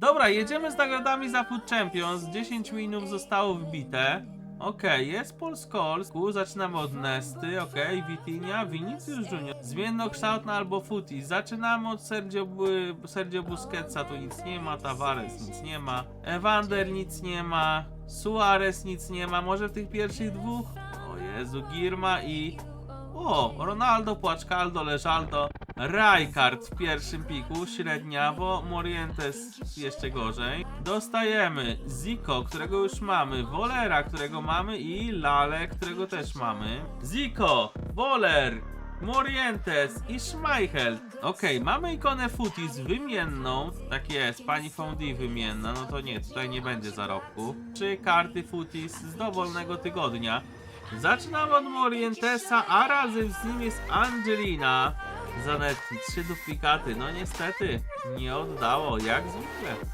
Dobra, jedziemy z nagrodami za Food Champions. 10 winów zostało wbite. Okej, jest Paul Scholes. Ku, Zaczynamy od Nesty, okej, Vitinia, Vinicius Junior. Zmiennokształtna albo Footy. Zaczynamy od Sergio, Sergio Busquetsa, tu nic nie ma, Tavares nic nie ma, Evander nic nie ma, Suarez nic nie ma, może w tych pierwszych dwóch? O Jezu, Girma i... O, Ronaldo, Płaczkaldo, Leżaldo, Rijkaard w pierwszym piku, średniawo, Morientes jeszcze gorzej. Dostajemy Zico, którego już mamy, Wolera, którego mamy i Lale, którego też mamy. Zico, Woler, Morientes i Schmeichel. Okej, mamy ikonę Footies wymienną. Tak jest, pani Fondi wymienna. No to nie, tutaj nie będzie zarobku. Trzy karty Footies z dowolnego tygodnia. Zaczynamy od Morientesa, a razem z nim jest Angelina. Zanetti, trzy duplikaty. No niestety, nie oddało, jak zwykle.